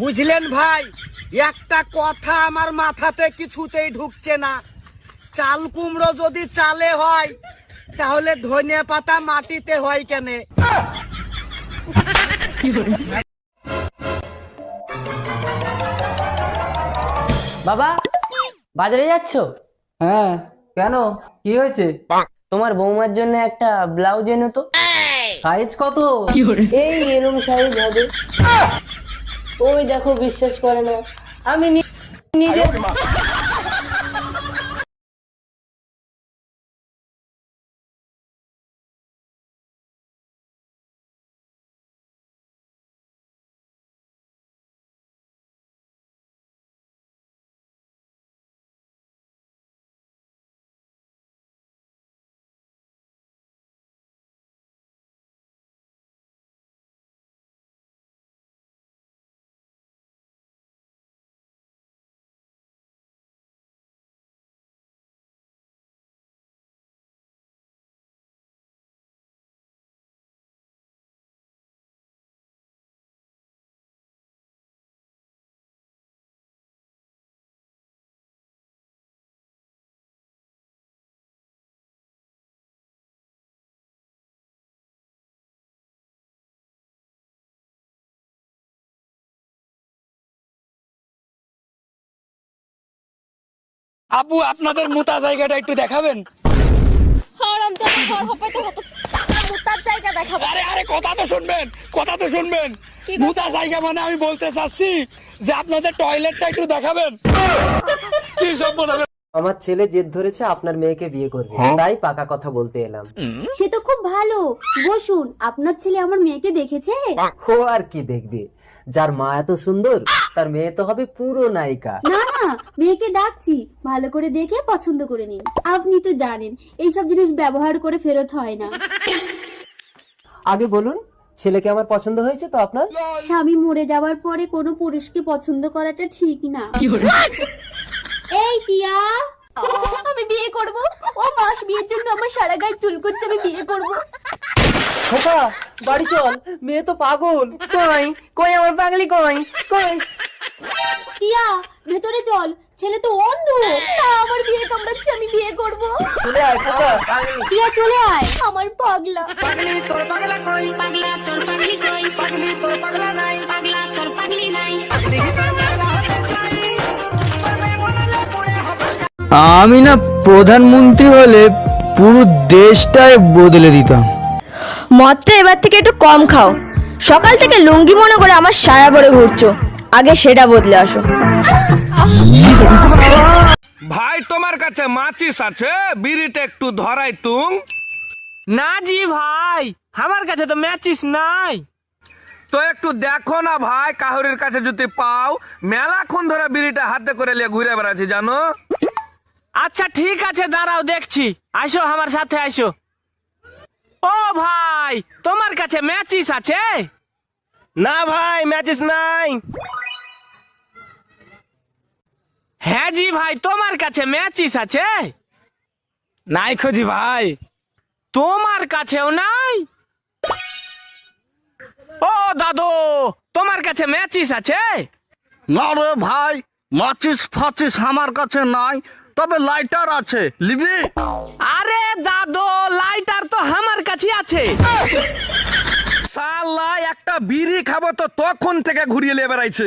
বুঝলেন ভাই একটা কথা আমার মাথাতে কিছুতেই ঢুকছে না। চাল কুমড়ো যদি চালে হয় তাহলে ধনে পাতা মাটিতে হয় কেনে? বাবা বাজারে যাচ্ছ? হ্যাঁ। কেন? কি হয়েছে? তোমার বৌমার জন্য একটা ব্লাউজ এনো তো। সাইজ কত? এই এরম সাইজ হবে। ওই দেখো বিশ্বাস করে না। আমি নিজে আবু আপনাদের মোতা জায়গাটা একটু দেখাবেন? হারাম জাদা ঘর হবে তো হতো জায়গা দেখাবো। আরে আরে কথা তো শুনবেন কথা তো শুনবেন। কি জায়গা মানে আমি বলতে চাচ্ছি যে আপনাদের টয়লেটটা একটু দেখাবেন। কি সব বলবেন আমার ছেলে জেদ ধরেছে আপনার মেয়েকে বিয়ে করবে। তাই পাকা কথা বলতে এলাম। সে তো খুব ভালো। বসুন আপনার ছেলে আমার মেয়েকে দেখেছে? ও আর কি দেখবে? যার মা এত সুন্দর তার মেয়ে তো হবে পুরো নায়িকা। না মেয়েকে ডাকছি ভালো করে দেখে পছন্দ করে নিন। আপনি তো জানেন এইসব জিনিস ব্যবহার করে ফেরত হয় না। আগে বলুন ছেলেকে আমার পছন্দ হয়েছে তো আপনার? স্বামী মরে যাওয়ার পরে কোনো পুরুষকে পছন্দ করাটা ঠিক না। এই টিয়া! আমি বিয়ে করব। ও মাস বিয়ের জন্য আমার সারা গায়ে চুল করছে আমি বিয়ে করব। খোকা বাড়ি চল। মেয়ে তো পাগল। কই? কই আমার পাগলি কই? কই? টিয়া ভেতরে চল। ছেলে তো অন্ধ। না আমার বিয়ে কামড়াচ্ছে আমি বিয়ে করব। চলে আয় খোকা টিয়া চলে আয়। আমার পাগলা। পাগলি তোর পাগলা কই? পাগলা তোর পাগলি কই? পাগলি তোর পাগলা নাই। পাগলা তোর পাগলি নাই। পাগলি তোর পাগলা আমি না প্রধানমন্ত্রী হলে পুরো দেশটাই বদলে দিতাম। মদটা এবার থেকে একটু কম খাও। সকাল থেকে লুঙ্গি মনে করে আমার সারা পরে ঘুরছো। আগে সেটা বদলে আসো। ভাই তোমার কাছে মাচিস আছে? বিড়িটা একটু ধরাই তুম না জি ভাই আমার কাছে তো ম্যাচিস নাই। তো একটু দেখো না ভাই কাহুরির কাছে যদি পাও। মেলাক্ষণ ধরে বিড়িটা হাতে করে নিয়ে ঘুরে বেড়াচ্ছি জানো? আচ্ছা ঠিক আছে দাঁড়াও দেখছি। আসো আমার সাথে আসো ও ভাই তোমার কাছে ম্যাচিস আছে? না ভাই ম্যাচিস নাই। হ্যাঁ জি ভাই তোমার কাছে ম্যাচিস আছে? নাই খুঁজি ভাই তোমার কাছেও নাই? ও দাদু তোমার কাছে ম্যাচিস আছে? না রে ভাই মাচিস ফাচিস আমার কাছে নাই তবে লাইটার আছে লিবি আরে দাদু লাইটার তো আমার কাছে আছে। সালা একটা বিড়ি খাব তো তখন থেকে ঘুরিয়ে নিয়ে বেড়াইছে।